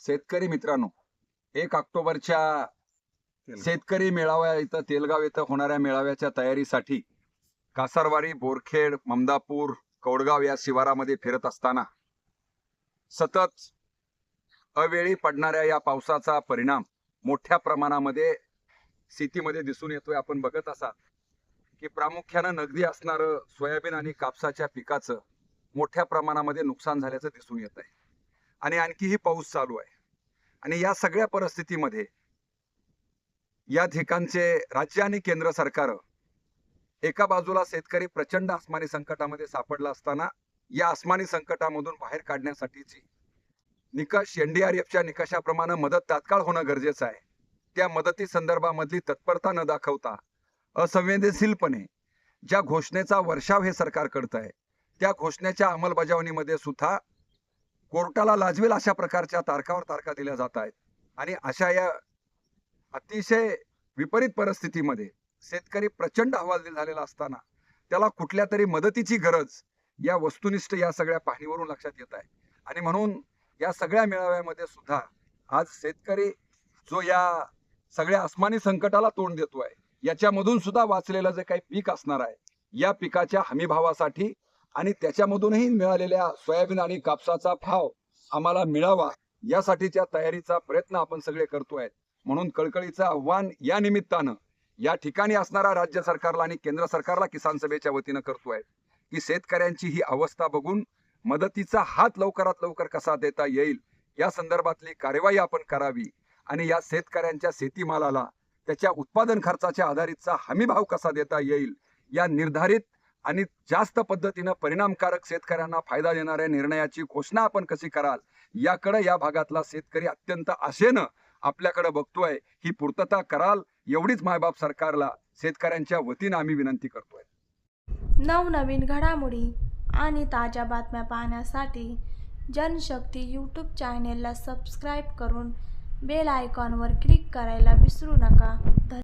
शेतकरी मित्रांनो एक ऑक्टोबरच्या शेतकरी मेळाव्या इथं तेलगाव इथं होणाऱ्या मेळाव्याच्या तयारीसाठी कासारवाडी बोरखेड ममदापूर कौडगाव या शिवारामध्ये फिरत असताना सतत अवेळी पडणाऱ्या या पावसाचा परिणाम मोठ्या प्रमाणामध्ये शेतीमध्ये दिसून येतोय. आपण बघत असाल की प्रामुख्यानं नगदी असणारं सोयाबीन आणि कापसाच्या पिकाचं मोठ्या प्रमाणामध्ये नुकसान झाल्याचं दिसून येत आहे आणि आणखीही पाऊस चालू आहे. आणि या सगळ्या परिस्थितीमध्ये या ठिकाणचे राज्य आणि केंद्र सरकार एका बाजूला शेतकरी प्रचंड आसमानी संकटामध्ये सापडला असताना या आसमानी संकटामधून बाहेर काढण्यासाठीची निकष एनडीआरएफच्या निकषाप्रमाणे मदत तात्काळ होणं गरजेचं आहे. त्या मदती संदर्भामधली तत्परता न दाखवता असंवेदनशीलपणे ज्या घोषणेचा वर्षाव हे सरकार करत आहे त्या घोषणेच्या अंमलबजावणीमध्ये सुद्धा कोर्टाला लाजवेल अशा प्रकारच्या तारखावर तारखा दिल्या जात आहेत. आणि अशा या अतिशय विपरीत परिस्थितीमध्ये शेतकरी प्रचंड हवालदिल झालेला असताना त्याला कुठल्या तरी मदतीची गरज या वस्तुनिष्ठ या सगळ्या पाहणीवरून लक्षात येत आहे. आणि म्हणून या सगळ्या मेळाव्यामध्ये सुद्धा आज शेतकरी जो या सगळ्या आसमानी संकटाला तोंड देतो आहे याच्यामधून सुद्धा वाचलेलं जे काही पीक असणार आहे या पिकाच्या हमीभावासाठी आणि त्याच्यामधूनही मिळालेल्या सोयाबीन आणि कापसाचा भाव आम्हाला मिळावा यासाठीच्या तयारीचा प्रयत्न आपण सगळे करतोय. म्हणून कळकळीचं आव्हान या निमित्तानं या ठिकाणी असणारा राज्य सरकारला आणि केंद्र सरकारला किसान सभेच्या वतीनं करतोय की शेतकऱ्यांची ही अवस्था बघून मदतीचा हात लवकरात लवकर कसा देता येईल या संदर्भातली कार्यवाही आपण करावी आणि या शेतकऱ्यांच्या शेतीमालाला त्याच्या उत्पादन खर्चाच्या आधारितचा हमी भाव कसा देता येईल या निर्धारित आणि जास्त पद्धतीनं परिणामकारक शेतकऱ्यांना फायदा देणाऱ्या निर्णयाची घोषणा आपण कशी कराल याकडे या भागातला शेतकरी अत्यंत आशेनं आपल्याकडे बघतोय ही पूर्तता कराल एवढीच मायबाप सरकारला शेतकऱ्यांच्या वतीनं आम्ही विनंती करतोय. नवनवीन घडामोडी आणि ताज्या बातम्या पाहण्यासाठी जनशक्ती यूट्यूब चॅनेलला सबस्क्राईब करून बेल आयकॉनवर क्लिक करायला विसरू नका.